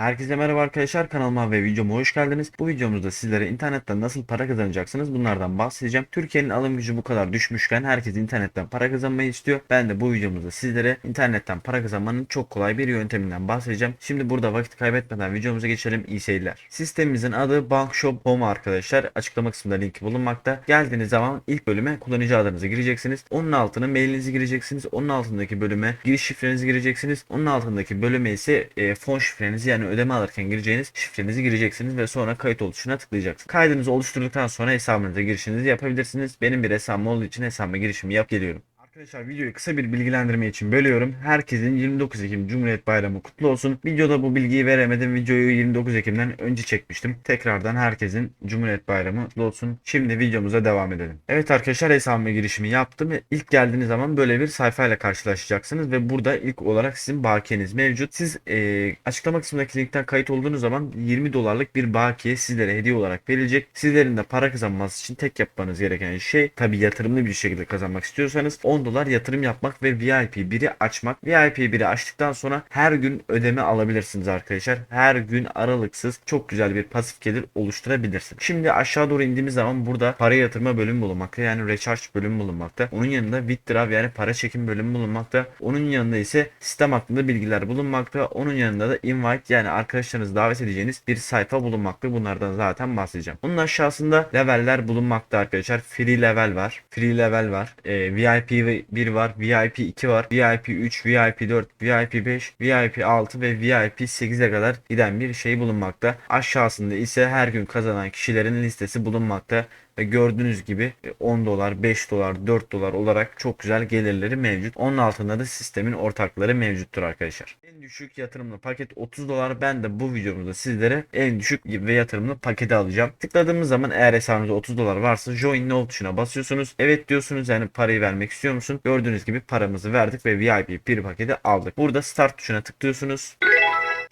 Herkese merhaba arkadaşlar kanalıma ve videoma hoş geldiniz. Bu videomuzda sizlere internetten nasıl para kazanacaksınız bunlardan bahsedeceğim. Türkiye'nin alım gücü bu kadar düşmüşken herkes internetten para kazanmayı istiyor. Ben de bu videomuzda sizlere internetten para kazanmanın çok kolay bir yönteminden bahsedeceğim. Şimdi burada vakit kaybetmeden videomuza geçelim. İyi seyirler. Sistemimizin adı Bankshop Home arkadaşlar. Açıklama kısmında linki bulunmakta. Geldiğiniz zaman ilk bölüme kullanıcı adınızı gireceksiniz. Onun altına mailinizi gireceksiniz. Onun altındaki bölüme giriş şifrenizi gireceksiniz. Onun altındaki bölüme ise e, fon şifrenizi yani ödeme alırken gireceğiniz şifrenizi gireceksiniz ve sonra kayıt ol tuşuna tıklayacaksınız. Kaydınızı oluşturduktan sonra hesabınıza girişinizi yapabilirsiniz. Benim bir hesabım olduğu için hesabıma girişimi yap geliyorum. Arkadaşlar videoyu kısa bir bilgilendirme için bölüyorum. Herkesin 29 Ekim Cumhuriyet Bayramı kutlu olsun. Videoda bu bilgiyi veremedim. Videoyu 29 Ekim'den önce çekmiştim. Tekrardan herkesin Cumhuriyet Bayramı kutlu olsun. Şimdi videomuza devam edelim. Evet arkadaşlar hesabıma girişimi yaptım. İlk geldiğiniz zaman böyle bir sayfayla karşılaşacaksınız ve burada ilk olarak sizin bakiyeniz mevcut. Siz e, açıklama kısmındaki linkten kayıt olduğunuz zaman 20 dolarlık bir bakiye sizlere hediye olarak verilecek. Sizlerin de para kazanması için tek yapmanız gereken şey tabi yatırımlı bir şekilde kazanmak istiyorsanız 10 dolar yatırım yapmak ve VIP 1'i açmak. VIP 1'i açtıktan sonra her gün ödeme alabilirsiniz arkadaşlar. Her gün aralıksız çok güzel bir pasif gelir oluşturabilirsiniz. Şimdi aşağı doğru indiğimiz zaman burada para yatırma bölümü bulunmakta. Yani recharge bölümü bulunmakta. Onun yanında withdraw yani para çekim bölümü bulunmakta. Onun yanında ise sistem hakkında bilgiler bulunmakta. Onun yanında da invite yani arkadaşlarınızı davet edeceğiniz bir sayfa bulunmakta. Bunlardan zaten bahsedeceğim. Onun aşağısında leveller bulunmakta arkadaşlar. Free level var. Free level var. Ee, VIP 1 var. VIP 2 var. VIP 3, VIP 4, VIP 5, VIP 6 ve VIP 8'e kadar giden bir şey bulunmakta. Aşağısında ise her gün kazanan kişilerin listesi bulunmakta. Gördüğünüz gibi 10 dolar, 5 dolar, 4 dolar olarak çok güzel gelirleri mevcut. Onun altında da sistemin ortakları mevcuttur arkadaşlar. En düşük yatırımlı paket 30 dolar. Ben de bu videomuzda sizlere en düşük ve yatırımlı paketi alacağım. Tıkladığımız zaman eğer hesabınızda 30 dolar varsa Join Now tuşuna basıyorsunuz. Evet diyorsunuz yani parayı vermek istiyor musun? Gördüğünüz gibi paramızı verdik ve VIP bir paketi aldık. Burada Start tuşuna tıklıyorsunuz.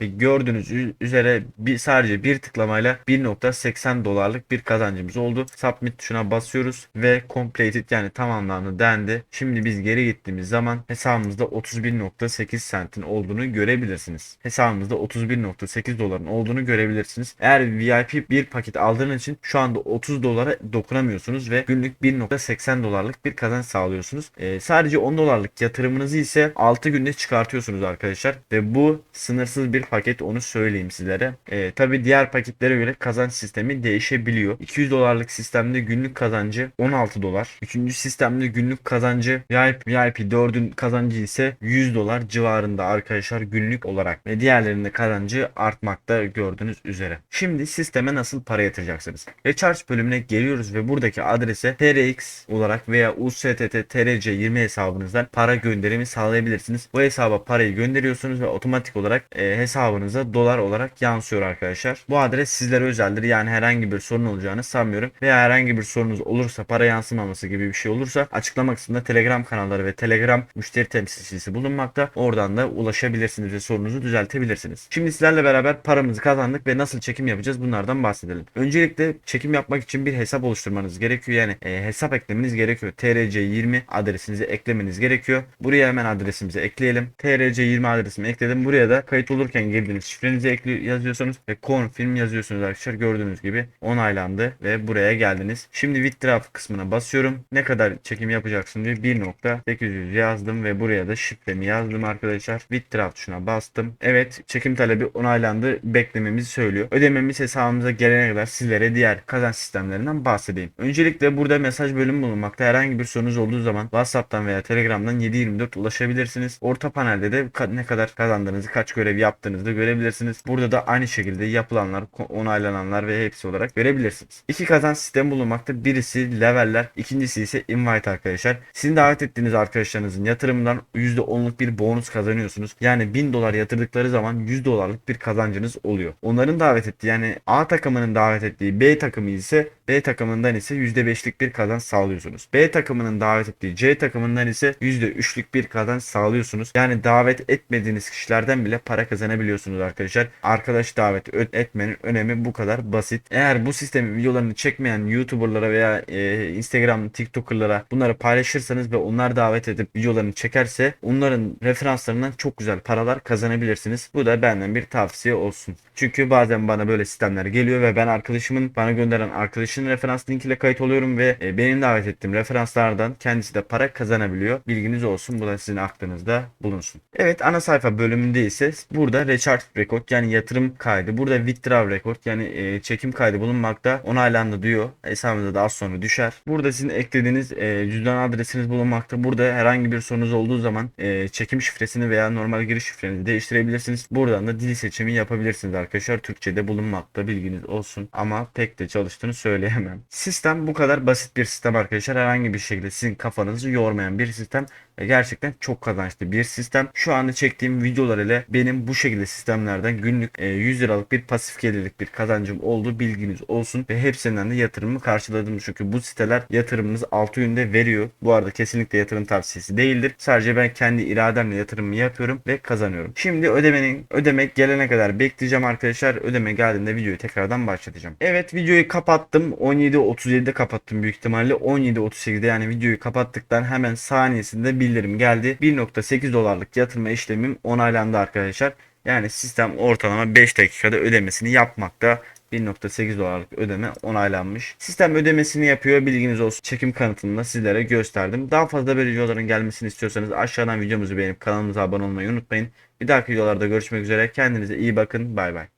Gördüğünüz üzere bir, sadece bir tıklamayla 1.80 dolarlık bir kazancımız oldu. Submit tuşuna basıyoruz ve completed yani tamamlandı dendi. Şimdi biz geri gittiğimiz zaman hesabımızda 31.8 sentin olduğunu görebilirsiniz. Hesabımızda 31.8 doların olduğunu görebilirsiniz. Eğer VIP bir paket aldığınız için şu anda 30 dolara dokunamıyorsunuz ve günlük 1.80 dolarlık bir kazanç sağlıyorsunuz. Ee, sadece 10 dolarlık yatırımınızı ise 6 günde çıkartıyorsunuz arkadaşlar. Ve bu sınırsız bir paket onu söyleyeyim sizlere. Ee, Tabi diğer paketlere göre kazanç sistemi değişebiliyor. 200 dolarlık sistemde günlük kazancı 16 dolar. Üçüncü sistemde günlük kazancı VIP, VIP 4'ün kazancı ise 100 dolar civarında arkadaşlar günlük olarak. Ve diğerlerinde kazancı artmakta gördüğünüz üzere. Şimdi sisteme nasıl para yatıracaksınız? Recharge bölümüne geliyoruz ve buradaki adrese TRX olarak veya USTT TRC20 hesabınızdan para gönderimi sağlayabilirsiniz. Bu hesaba parayı gönderiyorsunuz ve otomatik olarak e, hesabınıza dolar olarak yansıyor arkadaşlar. Bu adres sizlere özeldir. Yani herhangi bir sorun olacağını sanmıyorum. Veya herhangi bir sorunuz olursa para yansımaması gibi bir şey olursa açıklama kısmında Telegram kanalları ve Telegram müşteri temsilcisi bulunmakta. Oradan da ulaşabilirsiniz ve sorunuzu düzeltebilirsiniz. Şimdi sizlerle beraber paramızı kazandık ve nasıl çekim yapacağız bunlardan bahsedelim. Öncelikle çekim yapmak için bir hesap oluşturmanız gerekiyor. Yani e, hesap eklemeniz gerekiyor. TRC20 adresinizi eklemeniz gerekiyor. Buraya hemen adresimizi ekleyelim. TRC20 adresimi ekledim. Buraya da kayıt olurken girdiğiniz şifrenizi ekli yazıyorsunuz ve confirm yazıyorsunuz arkadaşlar. Gördüğünüz gibi onaylandı ve buraya geldiniz. Şimdi withdraw kısmına basıyorum. Ne kadar çekim yapacaksın diye 1.800 yazdım ve buraya da şifremi yazdım arkadaşlar. Withdraw tuşuna bastım. Evet çekim talebi onaylandı. Beklememizi söylüyor. Ödememiz hesabımıza gelene kadar sizlere diğer kazanç sistemlerinden bahsedeyim. Öncelikle burada mesaj bölümü bulunmakta. Herhangi bir sorunuz olduğu zaman WhatsApp'tan veya Telegram'dan 724 ulaşabilirsiniz. Orta panelde de ne kadar kazandığınızı, kaç görev yaptığınızı da görebilirsiniz. Burada da aynı şekilde yapılanlar, onaylananlar ve hepsi olarak görebilirsiniz. İki kazanç sistemi bulunmakta. Birisi leveller, ikincisi ise invite arkadaşlar. Sizin davet ettiğiniz arkadaşlarınızın yatırımından %10'luk bir bonus kazanıyorsunuz. Yani 1000 dolar yatırdıkları zaman 100 dolarlık bir kazancınız oluyor. Onların davet ettiği yani A takımının davet ettiği B takımı ise B takımından ise %5'lik bir kazanç sağlıyorsunuz. B takımının davet ettiği C takımından ise %3'lük bir kazanç sağlıyorsunuz. Yani davet etmediğiniz kişilerden bile para kazanabiliyorsunuz kazanabiliyorsunuz arkadaşlar. Arkadaş davet ö- etmenin önemi bu kadar basit. Eğer bu sistemin videolarını çekmeyen YouTuber'lara veya e, Instagram, TikToker'lara bunları paylaşırsanız ve onlar davet edip videolarını çekerse onların referanslarından çok güzel paralar kazanabilirsiniz. Bu da benden bir tavsiye olsun. Çünkü bazen bana böyle sistemler geliyor ve ben arkadaşımın bana gönderen arkadaşının referans linkiyle kayıt oluyorum ve e, benim davet ettiğim referanslardan kendisi de para kazanabiliyor. Bilginiz olsun. Bu da sizin aklınızda bulunsun. Evet ana sayfa bölümünde ise burada recharge record yani yatırım kaydı. Burada withdraw record yani e, çekim kaydı bulunmakta. Onaylandı diyor. Hesabınıza da az sonra düşer. Burada sizin eklediğiniz e, cüzdan adresiniz bulunmakta. Burada herhangi bir sorunuz olduğu zaman e, çekim şifresini veya normal giriş şifrenizi değiştirebilirsiniz. Buradan da dil seçimi yapabilirsiniz arkadaşlar. Türkçe'de bulunmakta bilginiz olsun. Ama pek de çalıştığını söyleyemem. Sistem bu kadar basit bir sistem arkadaşlar. Herhangi bir şekilde sizin kafanızı yormayan bir sistem gerçekten çok kazançlı bir sistem. Şu anda çektiğim videolar ile benim bu şekilde sistemlerden günlük e, 100 liralık bir pasif gelirlik bir kazancım oldu. Bilginiz olsun ve hepsinden de yatırımımı karşıladım. Çünkü bu siteler yatırımınızı 6 yönde veriyor. Bu arada kesinlikle yatırım tavsiyesi değildir. Sadece ben kendi irademle yatırımımı yapıyorum ve kazanıyorum. Şimdi ödemenin ödemek gelene kadar bekleyeceğim arkadaşlar. Ödeme geldiğinde videoyu tekrardan başlatacağım. Evet videoyu kapattım. 17.37'de kapattım büyük ihtimalle. 17.38'de yani videoyu kapattıktan hemen saniyesinde bildirim geldi. 1.8 dolarlık yatırma işlemim onaylandı arkadaşlar. Yani sistem ortalama 5 dakikada ödemesini yapmakta. 1.8 dolarlık ödeme onaylanmış. Sistem ödemesini yapıyor. Bilginiz olsun. Çekim kanıtını da sizlere gösterdim. Daha fazla böyle videoların gelmesini istiyorsanız aşağıdan videomuzu beğenip kanalımıza abone olmayı unutmayın. Bir dahaki videolarda görüşmek üzere. Kendinize iyi bakın. Bay bay.